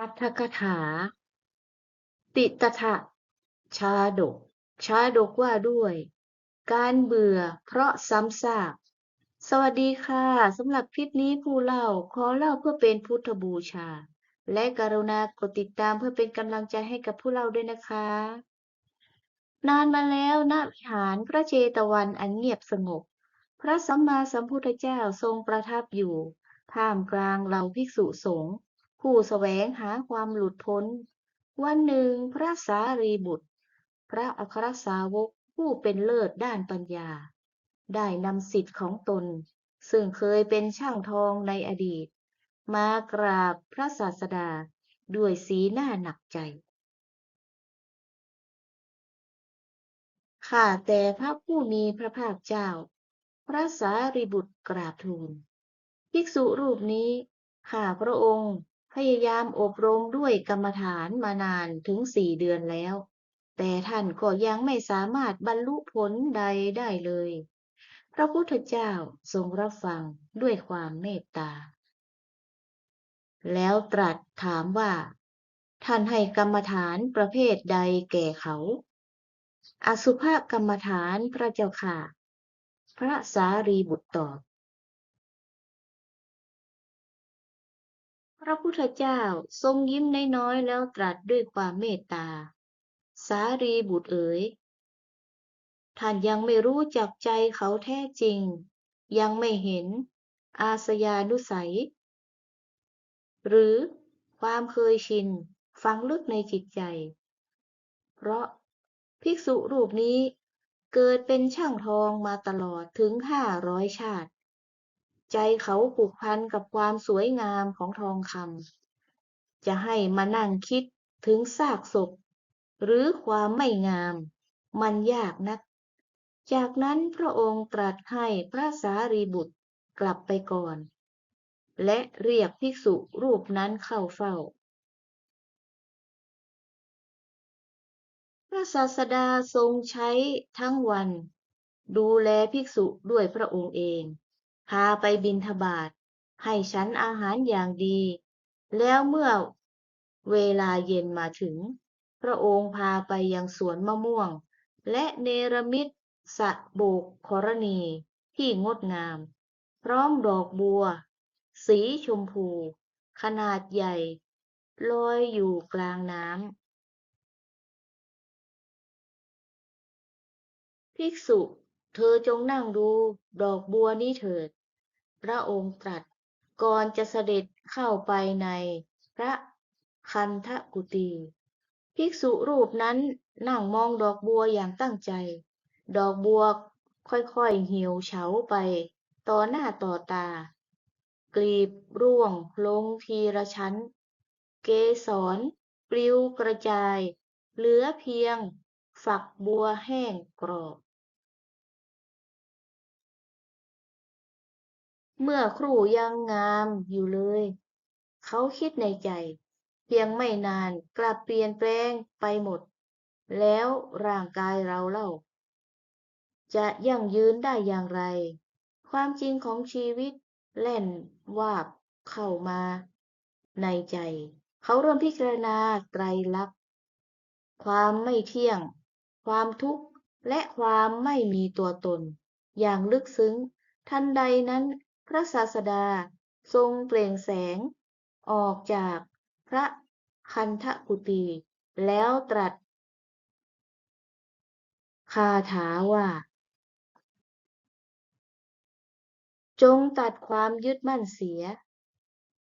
อัตถกถา ติตถะชาดก ชาดกว่าด้วย การเบื่อเพราะซ้ำซากสวัสดีค่ะสำหรับคลิปนี้ผู้เล่าขอเล่าเพื่อเป็นพุทธบูชา และกรุณากดติดตามเพื่อเป็นกำลังใจให้กับผู้เล่าด้วยนะคะ นานมาแล้วณวิหารพระเจตวันอันเงียบสงบ พระสัมมาสัมพุทธเจ้าทรงประทับอยู่ ท่ามกลางเหล่าภิกษุสงฆ์ ผู้แสวงหาความหลุดพ้น วันหนึ่งพระสารีบุตร พระอัครสาวกผู้เป็นเลิศด้านปัญญา ได้นำสิทธิ์ของตน ซึ่งเคยเป็นช่างทองในอดีต มากราบพระศาสดาด้วยสีหน้าหนักใจข้าแต่พระผู้มีพระภาคเจ้า พระสารีบุตรกราบทูล ภิกษุรูปนี้ ข้าพระองค์ พยายามอบรมด้วยกรรมฐานมานานถึงสี่เดือนแล้ว แต่ท่านก็ยังไม่สามารถบรรลุผลใดได้เลย พระพุทธเจ้าทรงรับฟังด้วยความเมตตา แล้วตรัสถามว่า ท่านให้กรรมฐานประเภทใดแก่เขา อสุภกรรมฐานพระเจ้าค่ะ พระสารีบุตรตอบ ระพุทธเจ้าทรงยิ้มน้อยๆแล้วตรัสด้วยความเมตตา สารีบุตรเอ๋ย ท่านยังไม่รู้จักใจเขาแท้จริง ยังไม่เห็น อาสยานุสัย หรือความเคยชิน ฝังลึกในจิตใจ เพราะภิกษุรูปนี้เกิดเป็นช่างทองมาตลอดถึงห้าร้อยชาติ ใจเขาผูกพันกับความสวยงามของทองคำจะให้มานั่งคิดถึงซากศพ หรือความไม่งาม มันยากนัก จากนั้นพระองค์ตรัสให้พระสารีบุตรกลับไปก่อน และเรียกภิกษุรูปนั้นเข้าเฝ้า พระศาสดาทรงใช้ทั้งวัน ดูแลภิกษุด้วยพระองค์เอง พาไปบิณฑบาตให้ฉันอาหารอย่างดี แล้วเมื่อเวลาเย็นมาถึง พระองค์พาไปยังสวนมะม่วง และเนรมิตสะโบกขรณีที่งดงาม พร้อมดอกบัว สีชมพู ขนาดใหญ่ลอยอยู่กลางน้ำภิกษุ เธอจงนั่งดูดอกบัวนี้เถิด พระองค์ตรัสก่อนจะเสด็จเข้าไปในพระคันธกุฏีภิกษุรูปนั้นนั่งมองดอกบัวอย่างตั้งใจ ดอกบัวค่อยๆเหี่ยวเฉาไป ต่อหน้าต่อตา กลีบร่วงลงทีละชั้น เกสรปลิวกระจาย เหลือเพียงฝักบัวแห้งกรอบ เมื่อครู่ยังงามอยู่เลย เขาคิดในใจ เพียงไม่นานกลับเปลี่ยนแปลงไปหมด แล้วร่างกายเราเล่า จะยั่งยืนได้อย่างไร ความจริงของชีวิตแล่นวาบเข้ามา ในใจ เขาเริ่มพิจารณาไตรลักษณ์ความไม่เที่ยง ความทุกข์และความไม่มีตัวตน อย่างลึกซึ้ง ทันใดนั้น พระศาสดาทรงเปล่งแสง ออกจากพระคันธกุฏีแล้วตรัสคาถาว่า จงตัดความยึดมั่นเสีย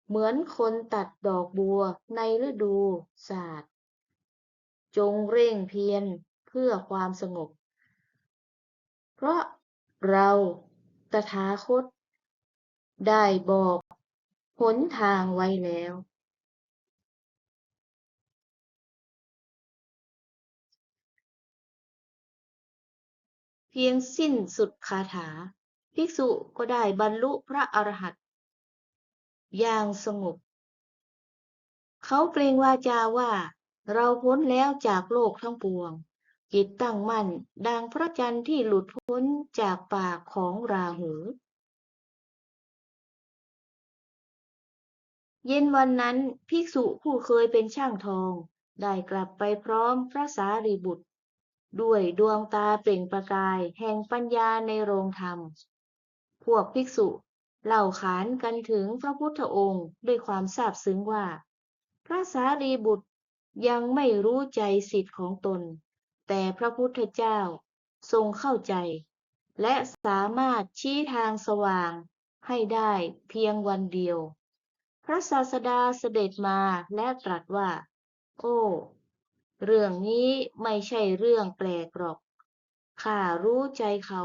เหมือนคนตัดดอกบัวในฤดูศาสตร์ จงเร่งเพียรเพื่อความสงบ เพราะเราตถาคต ได้บอกหนทางไว้แล้วเพียงสิ้นสุดคาถา ภิกษุก็ได้บรรลุพระอรหันต์อย่างสงบ เขาเปล่งวาจาว่า เราพ้นแล้วจากโลกทั้งปวง จิตตั้งมั่นดังพระจันทร์ที่หลุดพ้นจากปากของราหู เย็นวันนั้นภิกษุผู้เคยเป็นช่างทอง ได้กลับไปพร้อมพระสารีบุตร ด้วยดวงตาเปล่งประกาย แห่งปัญญาในโรงธรรม พวกภิกษุเล่าขานกันถึงพระพุทธองค์ด้วยความซาบซึ้งว่า พระสารีบุตรยังไม่รู้ใจสิทธิ์ของตน แต่พระพุทธเจ้าทรงเข้าใจ และสามารถชี้ทางสว่างให้ได้เพียงวันเดียว พระศาสดาเสด็จมาและตรัสว่า โอ้ เรื่องนี้ไม่ใช่เรื่องแปลกหรอก ข้ารู้ใจเขา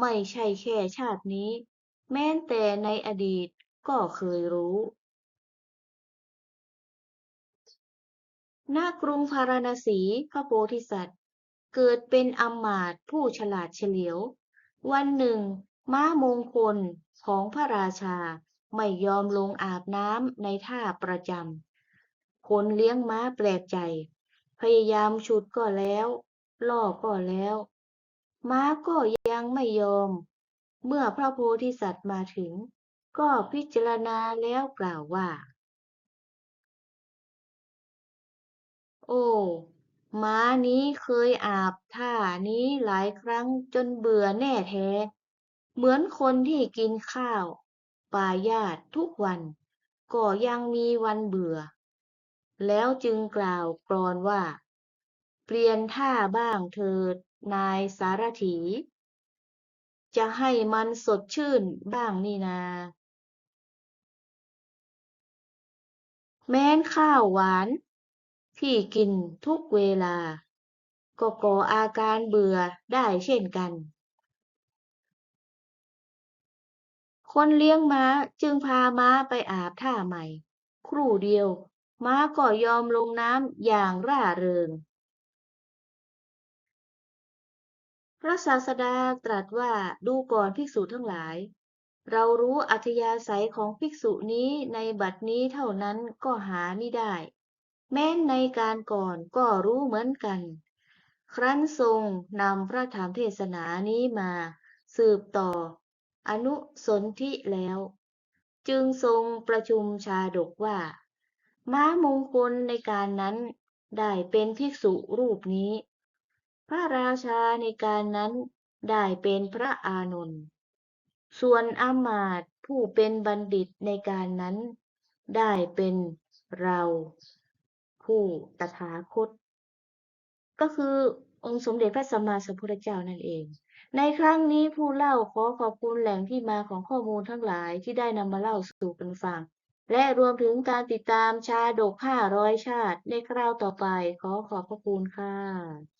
ไม่ใช่แค่ชาตินี้ แม้แต่ในอดีตก็เคยรู้ ณ กรุงพาราณสีพระโพธิสัตว์ เกิดเป็นอำมาตผู้ฉลาดเฉลียว วันหนึ่ง ม้ามงคลของพระราชา ไม่ยอมลงอาบน้ำในท่าประจำ คนเลี้ยงม้าแปลกใจ พยายามฉุดก็แล้ว ล่อก็แล้ว ม้าก็ยังไม่ยอม เมื่อพระโพธิสัตว์มาถึง ก็พิจารณาแล้วกล่าวว่า โอ้ม้านี้เคยอาบท่านี้หลายครั้งจนเบื่อแน่แท้ เหมือนคนที่กินข้าว ปายาตทุกวัน ก็ยังมีวันเบื่อ แล้วจึงกล่าวกลอนว่า เปลี่ยนท่าบ้างเถิดนายสารถี จะให้มันสดชื่นบ้างนี่นา แม้นข้าวหวาน ที่กินทุกเวลา ก็ก่ออาการเบื่อได้เช่นกัน คนเลี้ยงม้าจึงพาม้าไปอาบท่าใหม่ ครู่เดียว ม้าก็ยอมลงน้ำอย่างร่าเริง พระศาสดาตรัสว่าดูก่อนภิกษุทั้งหลาย เรารู้อัธยาศัยของภิกษุนี้ในบัดนี้เท่านั้นก็หาไม่ได้ แม้นในการก่อนก็รู้เหมือนกัน ครั้นทรงนำพระธรรมเทศนานี้มา สืบต่อ อนุสนธิแล้ว จึงทรงประชุมชาดกว่า ม้ามงคลในการนั้นได้เป็นภิกษุรูปนี้ พระราชาในการนั้นได้เป็นพระอานนท์ส่วนอามาตผู้เป็นบัณฑิตในการนั้น ได้เป็นเรา ผู้ตถาคต ก็คือองค์สมเด็จพระสัมมาสัมพุทธเจ้านั่นเอง ในครั้งนี้ผู้เล่าขอขอบคุณแหล่งที่มาของข้อมูลทั้งหลายที่ได้นำมาเล่าสู่กันฟัง และรวมถึงการติดตามชาดก 500 ชาติในคราวต่อไปขอขอบพระคุณค่ะ